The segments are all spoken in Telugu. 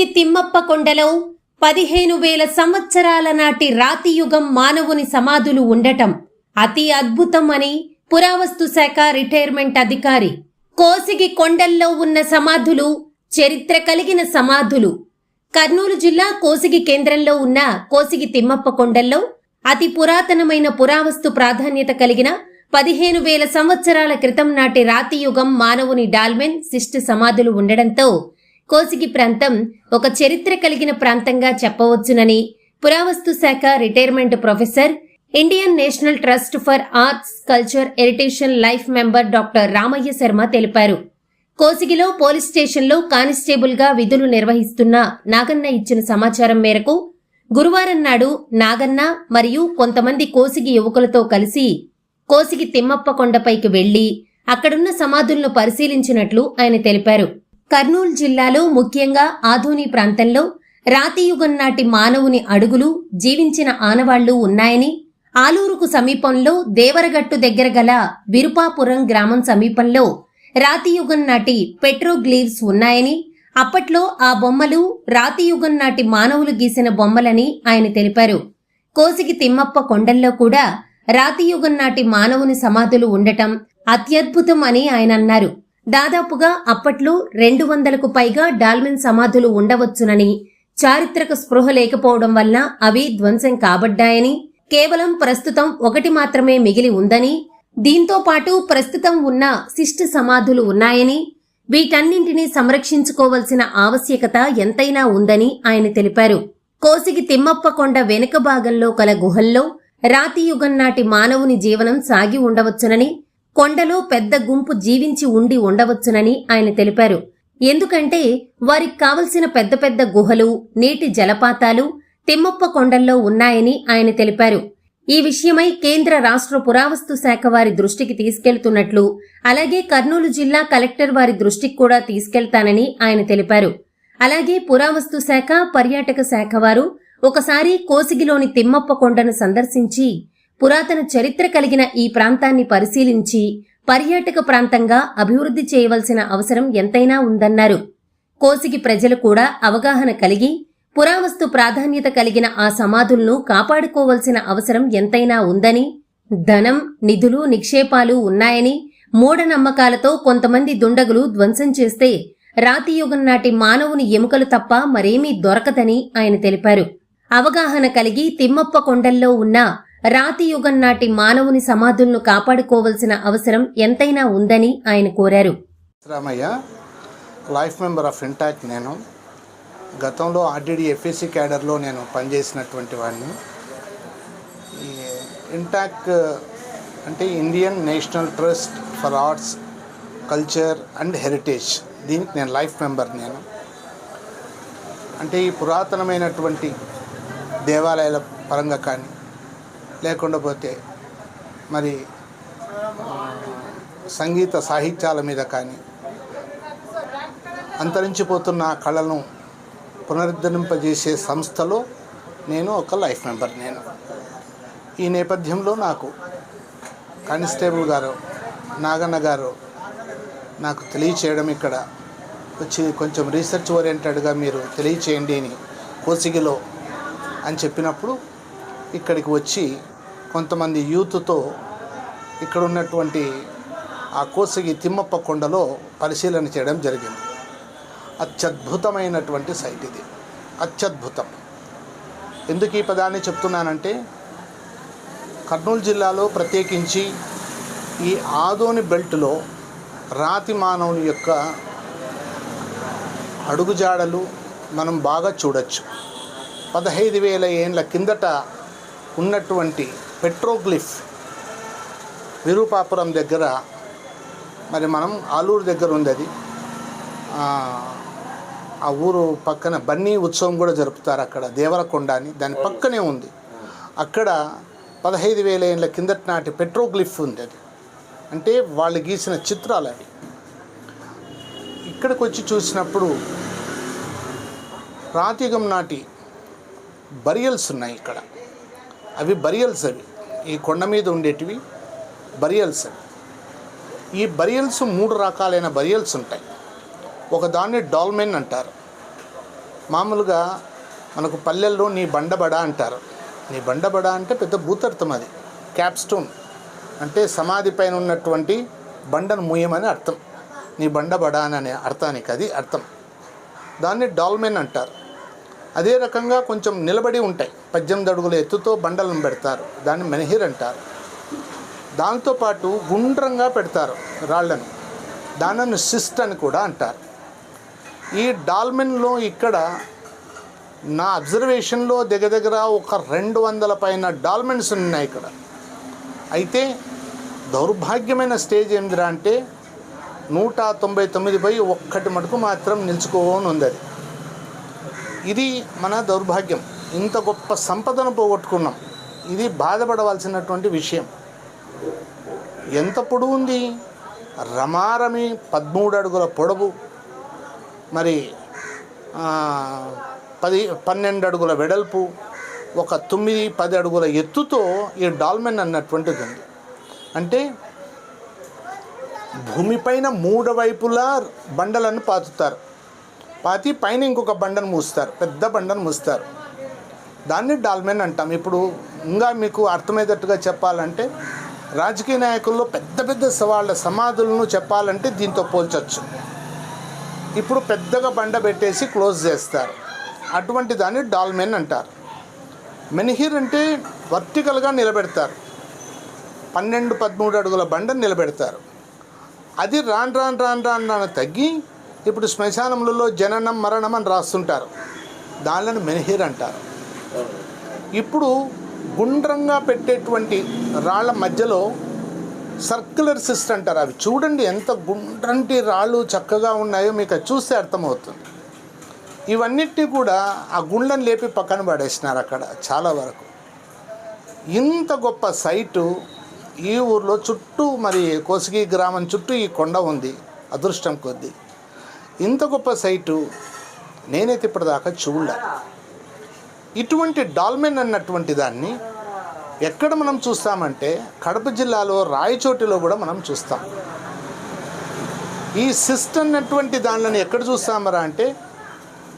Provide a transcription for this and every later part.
తిరిగి తిమ్మప్ప కొండలో పదిహేను వేల సంవత్సరాల నాటి రాతియుగం మానవుని సమాధులు ఉండటం అతి అద్భుతం అని పురావస్తు శాఖ రిటైర్మెంట్ అధికారి కోసిగి కొండల్లో ఉన్న సమాధులు చరిత్ర కలిగిన సమాధులు. కర్నూలు జిల్లా కోసిగి కేంద్రంలో ఉన్న కోసిగి తిమ్మప్ప కొండల్లో అతి పురాతనమైన పురావస్తు ప్రాధాన్యత కలిగిన పదిహేను వేల సంవత్సరాల క్రితం నాటి రాతియుగం మానవుని డాల్మెన్ శిష్ట సమాధులు ఉండడంతో కోసిగి ప్రాంతం ఒక చరిత్ర కలిగిన ప్రాంతంగా చెప్పవచ్చునని పురావస్తు శాఖ retirement professor Indian national trust for arts culture ఎరిటేషన్ life member doctor Ramaiah Sharma తెలిపారు. కోసిగిలో పోలీస్ స్టేషన్లో కానిస్టేబుల్గా విధులు నిర్వహిస్తున్న నాగన్న ఇచ్చిన సమాచారం మేరకు గురువారం నాడు నాగన్న మరియు కొంతమంది కోసిగి యువకులతో కలిసి కోసిగి తిమ్మప్ప కొండపైకి వెళ్ళి అక్కడున్న సమాధులను పరిశీలించినట్లు ఆయన తెలిపారు. కర్నూలు జిల్లాలో ముఖ్యంగా ఆధోని ప్రాంతంలో రాతియుగం నాటి మానవుని అడుగులు జీవించిన ఆనవాళ్ళు ఉన్నాయని ఆలూరుకు సమీపంలో దేవరగట్టు దగ్గర గల విరుపాపురం గ్రామం సమీపంలో రాతియుగం నాటి పెట్రోగ్లీవ్స్ ఉన్నాయని అప్పట్లో ఆ బొమ్మలు రాతియుగం నాటి మానవులు గీసిన బొమ్మలని ఆయన తెలిపారు. కోసికి తిమ్మప్ప కొండల్లో కూడా రాతియుగం నాటి మానవుని సమాధులు ఉండటం అత్యద్భుతం అని ఆయన అన్నారు. దాదాపుగా అప్పట్లో రెండు వందలకు పైగా డాల్మిన్ సమాధులు ఉండవచ్చునని చారిత్రక స్పృహ లేకపోవడం వల్ల అవి ధ్వంసం కాబడ్డాయని కేవలం ప్రస్తుతం ఒకటి మాత్రమే మిగిలి ఉందని దీంతో పాటు ప్రస్తుతం ఉన్న శిష్ట సమాధులు ఉన్నాయని వీటన్నింటినీ సంరక్షించుకోవలసిన ఆవశ్యకత ఎంతైనా ఉందని ఆయన తెలిపారు. కోసిగి తిమ్మప్ప కొండ వెనుక భాగంలో కల గుహల్లో రాతియుగం నాటి మానవుని జీవనం సాగి ఉండవచ్చునని కొండలో పెద్ద గుంపు జీవించి ఉండి ఉండవచ్చునని ఆయన తెలిపారు. ఎందుకంటే వారికి కావలసిన పెద్ద పెద్ద గుహలు నీటి జలపాతాలు తిమ్మప్ప కొండల్లో ఉన్నాయని ఆయన తెలిపారు. ఈ విషయమై కేంద్ర రాష్ట్ర పురావస్తు శాఖ వారి దృష్టికి తీసుకెళ్తున్నట్లు అలాగే కర్నూలు జిల్లా కలెక్టర్ వారి దృష్టికి కూడా తీసుకెళ్తానని ఆయన తెలిపారు. అలాగే పురావస్తు శాఖ పర్యాటక శాఖ వారు ఒకసారి కోసిగిలోని తిమ్మప్ప కొండను సందర్శించి పురాతన చరిత్ర కలిగిన ఈ ప్రాంతాన్ని పరిశీలించి పర్యాటక ప్రాంతంగా అభివృద్ధి చేయవలసిన అవసరం ఎంతైనా ఉందన్నారు. కోసికి ప్రజలు కూడా అవగాహన కలిగి పురావస్తు ప్రాధాన్యత కలిగిన ఆ సమాధులను కాపాడుకోవలసిన అవసరం ఎంతైనా ఉందని ధనం నిధులు నిక్షేపాలు ఉన్నాయని మూఢనమ్మకాలతో కొంతమంది దుండగులు ధ్వంసం చేస్తే రాతియుగం నాటి మానవుని ఎముకలు తప్ప మరేమీ దొరకదని ఆయన తెలిపారు. అవగాహన కలిగి తిమ్మప్ప కొండల్లో ఉన్న రాతియుగం నాటి మానవుని సమాధులను కాపాడుకోవలసిన అవసరం ఎంతైనా ఉందని ఆయన కోరారు. Ramaiah life member of INTACH నేను. గతంలో ఆర్డీడీ ఎఫ్ఎస్సి క్యాడర్లో నేను పనిచేసినటువంటి వాడిని. ఇంటాక్ అంటే Indian national trust for arts culture and heritage. దీనికి నేను లైఫ్ మెంబర్ నేను. అంటే ఈ పురాతనమైనటువంటి దేవాలయాల పరంగా కానీ లేకుండా పోతే మరి సంగీత సాహిత్యాల మీద కానీ అంతరించిపోతున్న కళను కళలను పునరుద్ధరింపజేసే సంస్థలో నేను ఒక లైఫ్ మెంబర్ నేను. ఈ నేపథ్యంలో నాకు కానిస్టేబుల్ గారు నాగన్న గారు నాకు తెలియచేయడం ఇక్కడ వచ్చి కొంచెం రీసెర్చ్ ఓరియంటెడ్గా మీరు తెలియచేయండి అని కోసిగిలో అని చెప్పినప్పుడు ఇక్కడికి వచ్చి కొంతమంది యూత్తో ఇక్కడ ఉన్నటువంటి ఆ కోసగి తిమ్మప్ప కొండలో పరిశీలన చేయడం జరిగింది. అత్యద్భుతమైనటువంటి సైట్ ఇది. అత్యద్భుతం. ఎందుకు ఈ పదాన్ని చెప్తున్నానంటే కర్నూలు జిల్లాలో ప్రత్యేకించి ఈ ఆదోని బెల్ట్లో రాతి మానవుని యొక్క అడుగుజాడలు మనం బాగా చూడొచ్చు. పదహైదు వేల ఏండ్ల కిందట ఉన్నటువంటి పెట్రోగ్లిఫ్ విరూపాపురం దగ్గర మరి మనం ఆలూరు దగ్గర ఉంది అది. ఆ, ఊరు పక్కన బన్నీ ఉత్సవం కూడా జరుపుతారు అక్కడ దేవరకొండ అని. దాని పక్కనే ఉంది. అక్కడ పదహైదు వేల ఏళ్ళ కిందటి నాటి పెట్రోగ్లిఫ్ ఉంది అది. అంటే వాళ్ళు గీసిన చిత్రాలు అవి. ఇక్కడికి వచ్చి చూసినప్పుడు రాతియుగం నాటి బరియల్స్ ఉన్నాయి ఇక్కడ. అవి బరియల్స్ అవి. ఈ కొండ మీద ఉండేటివి బరియల్స్ అవి. ఈ బరియల్స్ మూడు రకాలైన బరియల్స్ ఉంటాయి. ఒక దాన్ని డాల్మెన్ అంటారు. మామూలుగా మనకు పల్లెల్లో నీ బండబడ అంటారు. నీ బండబడ అంటే పెద్ద భూతర్థం అది. క్యాప్స్టోన్ అంటే సమాధి పైన ఉన్నటువంటి బండను మూయమని అర్థం. నీ బండబడ అనే అర్థానికి అది అర్థం. దాన్ని డాల్మెన్ అంటారు. అదే రకంగా కొంచెం నిలబడి ఉంటాయి. పద్దెనిమిది అడుగుల ఎత్తుతో బండలను పెడతారు. దాన్ని మెనహిర్ అంటారు. దాంతోపాటు గుండ్రంగా పెడతారు రాళ్ళను. దానిని సిస్ట్ అని కూడా అంటారు. ఈ డాల్మెన్లో ఇక్కడ నా అబ్జర్వేషన్లో దగ్గర దగ్గర ఒక రెండు వందల పైన డాల్మెన్స్ ఉన్నాయి ఇక్కడ. అయితే దౌర్భాగ్యమైన స్టేజ్ ఏందిరా అంటే నూట తొంభై తొమ్మిది పై ఒక్కటి మటుకు మాత్రం నిలుచుకోని ఉంది అది. ఇది మన దౌర్భాగ్యం. ఇంత గొప్ప సంపదను పోగొట్టుకున్నాం. ఇది బాధపడవలసినటువంటి విషయం. ఎంత పొడవు ఉంది? రమారమి పదమూడు అడుగుల పొడవు. మరి పది పన్నెండు అడుగుల వెడల్పు ఒక తొమ్మిది పది అడుగుల ఎత్తుతో ఈ డాల్మెన్ అన్నటువంటిది ఉంది. అంటే భూమిపైన మూడు వైపులా బండలను పాతుతారు. పాతి పైన ఇంకొక బండను మూస్తారు. పెద్ద బండను మూస్తారు. దాన్ని డాల్మెన్ అంటాం. ఇప్పుడు ఇంకా మీకు అర్థమయ్యేటట్టుగా చెప్పాలంటే రాజకీయ నాయకుల్లో పెద్ద పెద్ద సవాళ్ళ సమాధులను చెప్పాలంటే దీంతో పోల్చొచ్చు. ఇప్పుడు పెద్దగా బండ పెట్టేసి క్లోజ్ చేస్తారు. అటువంటి దాన్ని డాల్మెన్ అంటారు. మెనిహిర్ అంటే వర్టికల్గా నిలబెడతారు. పన్నెండు పదమూడు అడుగుల బండను నిలబెడతారు. అది రాను రాను రాను రాను రాను తగ్గి ఇప్పుడు శ్మశానములలో జననం మరణం అని రాస్తుంటారు. దానిని మెనహీర్ అంటారు. ఇప్పుడు గుండ్రంగా పెట్టేటువంటి రాళ్ళ మధ్యలో సర్క్యులర్ సిస్ట్ అంటారు. అవి చూడండి ఎంత గుండ్రంటి రాళ్ళు చక్కగా ఉన్నాయో మీకు అది చూస్తే అర్థమవుతుంది. ఇవన్నిటినీ కూడా ఆ గుండ్లను లేపి పక్కన పడేసినారు అక్కడ చాలా వరకు. ఇంత గొప్ప సైటు ఈ ఊర్లో చుట్టూ మరి కోసిగి గ్రామం చుట్టూ ఈ కొండ ఉంది అదృష్టం కొద్దీ. ఇంత గొప్ప సైటు నేనైతే ఇప్పటిదాకా చూడలే. ఇటువంటి డాల్మెన్ అన్నటువంటి దాన్ని ఎక్కడ మనం చూస్తామంటే కడప జిల్లాలో రాయచోటిలో కూడా మనం చూస్తాం. ఈ సిస్ట్ అన్నటువంటి దానిని ఎక్కడ చూస్తామరా అంటే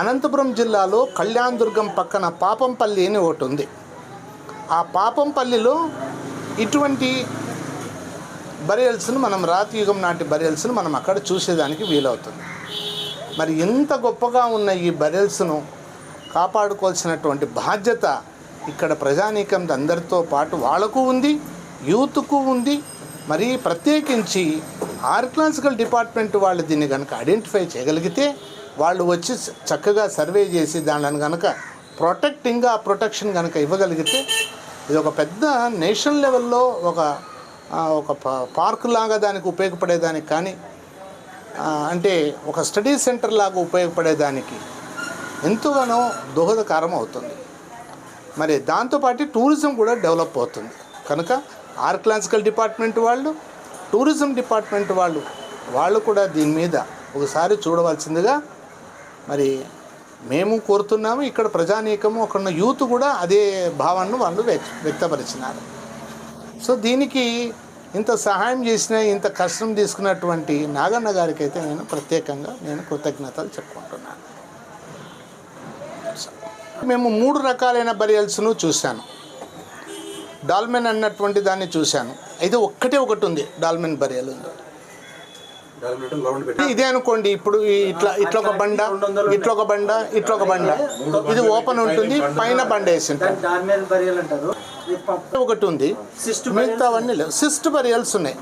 అనంతపురం జిల్లాలో కళ్యాణ్ దుర్గం పక్కన పాపంపల్లి అని ఒకటి ఉంది ఆ పాపంపల్లిలో ఇటువంటి బరియల్స్ను మనం రాతి యుగం నాటి బరియల్స్ను మనం అక్కడ చూసేదానికి వీలవుతుంది. మరి ఎంత గొప్పగా ఉన్న ఈ బరెల్స్ను కాపాడుకోవాల్సినటువంటి బాధ్యత ఇక్కడ ప్రజానీకం అందరితో పాటు వాళ్ళకు ఉంది యూత్కు ఉంది. మరి ప్రత్యేకించి ఆర్కలాజికల్ డిపార్ట్మెంట్ వాళ్ళు దీన్ని కనుక ఐడెంటిఫై చేయగలిగితే వాళ్ళు వచ్చి చక్కగా సర్వే చేసి దానిని కనుక ప్రొటెక్టింగ్గా ప్రొటెక్షన్ కనుక ఇవ్వగలిగితే ఇది ఒక పెద్ద నేషనల్ లెవెల్లో ఒక ఒక పార్క్ లాగా దానికి ఉపయోగపడేదానికి కానీ అంటే ఒక స్టడీ సెంటర్ లాగా ఉపయోగపడేదానికి ఎంతగానో దోహదకారం అవుతుంది. మరి దాంతోపాటు టూరిజం కూడా డెవలప్ అవుతుంది. కనుక ఆర్కలాజికల్ డిపార్ట్మెంట్ వాళ్ళు టూరిజం డిపార్ట్మెంట్ వాళ్ళు వాళ్ళు కూడా దీని మీద ఒకసారి చూడవలసిందిగా మరి మేము కోరుతున్నాము. ఇక్కడ ప్రజానీకము అక్కడ యూత్ కూడా అదే భావాన్ని వాళ్ళు వ్యక్తపరిచినారు. సో దీనికి ఇంత సహాయం చేసిన ఇంత కష్టం తీసుకున్నటువంటి నాగన్న గారికి అయితే నేను ప్రత్యేకంగా నేను కృతజ్ఞతలు చెప్పుకుంటున్నాను. మేము మూడు రకాలైన బరియల్స్ను చూశాను. డాల్మెన్ అన్నటువంటి దాన్ని చూశాను. అయితే ఒక్కటే ఒకటి ఉంది డాల్మెన్ బరియల్ ఉంది ఇదే అనుకోండి ఇప్పుడు ఇట్లా ఇట్లా ఒక బండ ఇట్లా ఒక బండ ఇట్లా ఒక బండ. ఇది ఓపెన్ ఉంటుంది పైన బండ వేసి ఒకటి ఉంది. సిస్ట్ మిగతా అవన్నీ లేవు. సిస్ట్ బరియల్స్ ఉన్నాయి.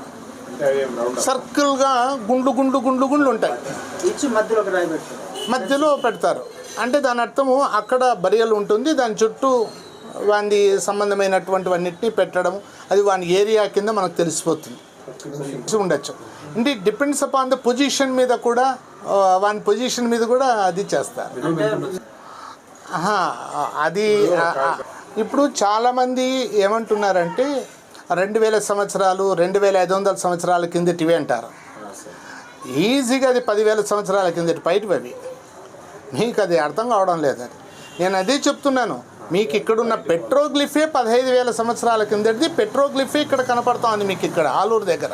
సర్కిల్గా గుండు గుండు గుండు గుండ్లు ఉంటాయి. మధ్యలో పెడతారు. అంటే దాని అర్థము అక్కడ బరియల్ ఉంటుంది. దాని చుట్టూ వాని సంబంధమైనటువంటివన్నిటిని పెట్టడం అది వాని ఏరియా కింద మనకు తెలిసిపోతుంది. తెలిసి ఉండొచ్చు. అంటే డిపెండ్స్ అపాన్ ద పొజిషన్ మీద కూడా వాని పొజిషన్ మీద కూడా అది చేస్తారు. అది ఇప్పుడు చాలామంది ఏమంటున్నారంటే రెండు వేల సంవత్సరాలు రెండు వేల ఐదు వందల సంవత్సరాల కిందటివి అంటారు. ఈజీగా అది పదివేల సంవత్సరాల కిందటి బయటవి అవి. మీకు అది అర్థం కావడం లేదు అది. నేను అదే చెప్తున్నాను మీకు ఇక్కడున్న పెట్రోగ్లిఫే పదహైదు వేల సంవత్సరాల కిందటిది పెట్రోగ్లిఫే ఇక్కడ కనపడతా ఉంది మీకు ఇక్కడ ఆలూరు దగ్గర.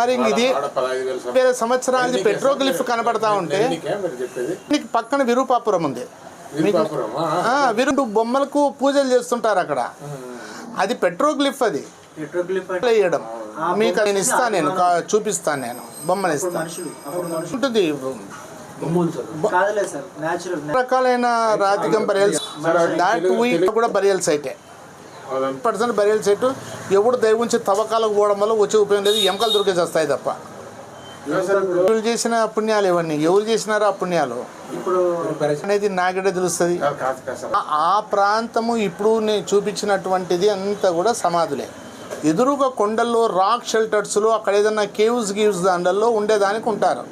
మరి ఇది వేల సంవత్సరాలు. వేల సంవత్సరాలది పెట్రోగ్లిఫ్ కనబడతా ఉంటే నీకు పక్కన విరూపాపురం ఉంది. విరు బొమ్మలకు పూజలు చేస్తుంటారు అక్కడ. అది పెట్రోగ్లిఫ్ అది. వేయడం మీకు నేను ఇస్తాను నేను చూపిస్తాను నేను. బొమ్మలు ఇస్తాను ఉంటుంది. రకాలైన రాతికం బరియల్స్ దాట్ వీక్ కూడా బరియల్ సైటే. అదంతా పర్సెంట్ బరియల్ సైట్. ఎవడు దయవుంచి తవ్వకాలకు పోవడం వల్ల వచ్చే ఉపయోగం లేదు. ఎముకలు దొరికే వస్తాయి తప్ప. ఎవరు చేసిన పుణ్యాలు ఇవన్నీ ఎవరు చేసినారో ఆ పుణ్యాలు. ఇప్పుడు అనేది నాకెడే తెలుస్తుంది. ఆ- ఆ ప్రాంతము ఇప్పుడు నేను చూపించినటువంటిది అంతా కూడా సమాధులే. ఎదురుగా కొండల్లో రాక్ షెల్టర్స్లో అక్కడ ఏదన్నా కేవ్స్ గీవ్స్ దాండల్లో ఉండేదానికి ఉంటారు.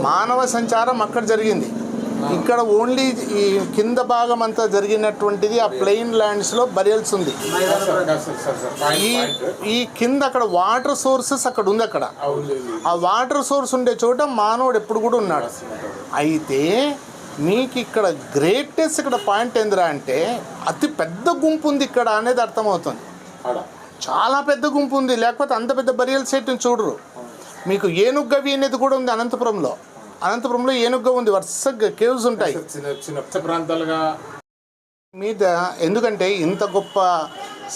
మానవ సంచారం అక్కడ జరిగింది. ఇక్కడ ఓన్లీ ఈ కింద భాగం అంతా జరిగినటువంటిది ఆ ప్లెయిన్ ల్యాండ్స్లో బరియల్స్ ఉంది. ఈ ఈ కింద అక్కడ వాటర్ సోర్సెస్ అక్కడ ఉంది అక్కడ. ఆ వాటర్ సోర్స్ ఉండే చోట మానవుడు ఎప్పుడు కూడా ఉన్నాడు. అయితే మీకు ఇక్కడ గ్రేటెస్ట్ ఇక్కడ పాయింట్ ఏందిరా అంటే అతి పెద్ద గుంపు ఉంది ఇక్కడ అనేది అర్థమవుతుంది. చాలా పెద్ద గుంపు ఉంది. లేకపోతే అంత పెద్ద బరియల్ సైట్ని చూడరు. మీకు ఏనుగవి అనేది కూడా ఉంది అనంతపురంలో. అనంతపురంలో ఏనుగ ఉంది వరుసగా కేవ్స్ ఉంటాయి. చిన్న చిన్న ప్రాంతాలుగా. మీద ఎందుకంటే ఇంత గొప్ప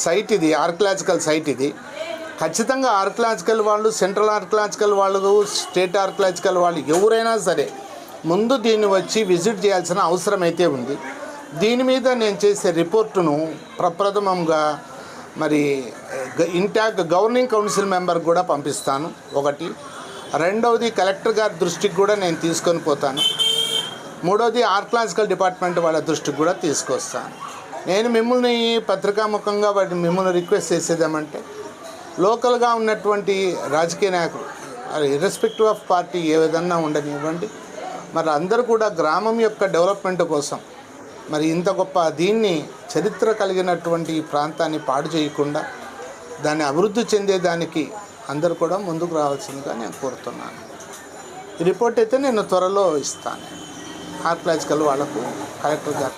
సైట్ ఇది ఆర్కలాజికల్ సైట్ ఇది. ఖచ్చితంగా ఆర్కలాజికల్ వాళ్ళు సెంట్రల్ ఆర్కలాజికల్ వాళ్ళు స్టేట్ ఆర్కలాజికల్ వాళ్ళు ఎవరైనా సరే ముందు దీన్ని వచ్చి విజిట్ చేయాల్సిన అవసరం అయితే ఉంది. దీని మీద నేను చేసే రిపోర్టును ప్రప్రథమంగా మరి ఇంటాక్ గవర్నింగ్ కౌన్సిల్ మెంబర్ కూడా పంపిస్తాను. ఒకటి. రెండవది కలెక్టర్ గారి దృష్టికి కూడా నేను తీసుకొని పోతాను. మూడవది ఆర్కలాజికల్ డిపార్ట్మెంట్ వాళ్ళ దృష్టికి కూడా తీసుకొస్తాను. నేను మిమ్మల్ని పత్రికాముఖంగా వాటిని మిమ్మల్ని రిక్వెస్ట్ చేసేదేమంటే లోకల్గా ఉన్నటువంటి రాజకీయ నాయకులు ఇర్రెస్పెక్టివ్ ఆఫ్ పార్టీ ఏ విధంగా ఉండనివ్వండి. మరి అందరూ కూడా గ్రామం యొక్క డెవలప్మెంట్ కోసం మరి ఇంత గొప్ప దీన్ని చరిత్ర కలిగినటువంటి ఈ ప్రాంతాన్ని పాడు చేయకుండా దాన్ని అభివృద్ధి చెందేదానికి అందరూ కూడా ముందుకు రావాల్సిందిగా నేను కోరుతున్నాను. ఈ రిపోర్ట్ అయితే నేను త్వరలో ఇస్తాను. ఆర్కలాజికల్ వాళ్ళకు కలెక్టర్ గారు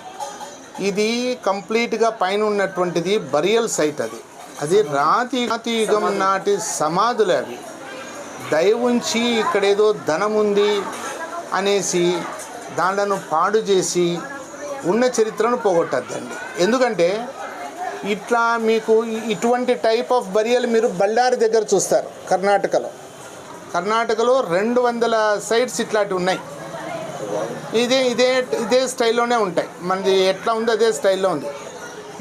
ఇది కంప్లీట్గా పైన ఉన్నటువంటిది బరియల్ సైట్ అది. అది రాతి రాతి యుగం నాటి సమాధులు అవి. దయ ఉంచి ఇక్కడేదో ధనం ఉంది అనేసి దాంట్లను పాడు చేసి ఉన్న చరిత్రను పోగొట్టద్దండి. ఎందుకంటే ఇట్లా మీకు ఇటువంటి టైప్ ఆఫ్ బరియల్ మీరు బళ్ళారి దగ్గర చూస్తారు కర్ణాటకలో. కర్ణాటకలో రెండు వందల సైట్స్ ఇట్లాంటివి ఉన్నాయి. ఇదే ఇదే ఇదే స్టైల్లోనే ఉంటాయి. మనది ఎట్లా ఉందో అదే స్టైల్లో ఉంది.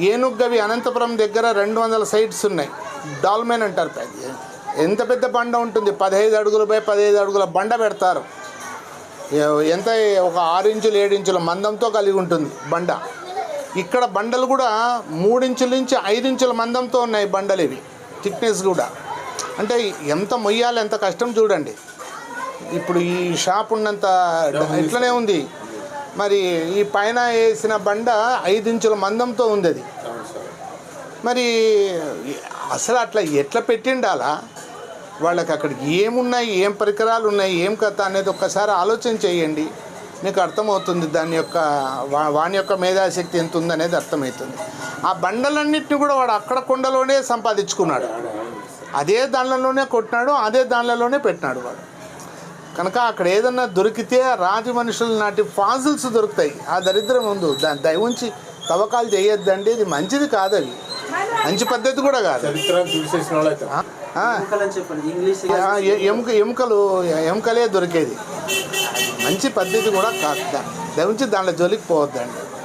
ఏనుగ్గవి అనంతపురం దగ్గర రెండు వందల సైట్స్ ఉన్నాయి. డాల్మెన్ అంటారు ఎంత పెద్ద బండ ఉంటుంది? పదహైదు అడుగులు బై పదహైదు అడుగుల బండ పెడతారు. ఎంత? ఒక ఆరు ఇంచులు ఏడు ఇంచుల మందంతో కలిగి ఉంటుంది బండ. ఇక్కడ బండలు కూడా మూడించుల నుంచి ఐదు ఇంచుల మందంతో ఉన్నాయి బండలు ఇవి. థిక్నెస్ కూడా. అంటే ఎంత మొయ్యాలి ఎంత కష్టం చూడండి. ఇప్పుడు ఈ షాప్ ఉన్నంత ఇట్లనే ఉంది. మరి ఈ పైన వేసిన బండ ఐదు ఇంచుల మందంతో ఉంది అది మరి అసలు అట్లా ఎట్లా పెట్టిండాలా? వాళ్ళకి అక్కడ ఏమున్నాయి ఏం పరికరాలు ఉన్నాయి ఏం కథ అనేది ఒక్కసారి ఆలోచన చేయండి. మీకు అర్థమవుతుంది దాని యొక్క వా- వాని యొక్క మేధాశక్తి ఎంత ఉందనేది అర్థమవుతుంది. ఆ బండలన్నింటినీ కూడా వాడు అక్కడ కొండలోనే సంపాదించుకున్నాడు. అదే దానిలోనే కొట్టినాడు అదే దానిలోనే పెట్టినాడు వాడు. కనుక అక్కడ ఏదన్నా దొరికితే రాజు మనుషుల నాటి ఫాజిల్స్ దొరుకుతాయి. ఆ దరిద్రం ఉంది. దాని దయ ఉంచి తవ్వకాలు చేయొద్దండి. ఇది మంచిది కాదు అవి మంచి పద్ధతి కూడా కాదు. ఎముక ఎముకలు ఎముకలే దొరికేది. మంచి పద్ధతి కూడా కాదు. దా- దయ ఉంచి దాంట్లో జోలికి పోవద్దండి.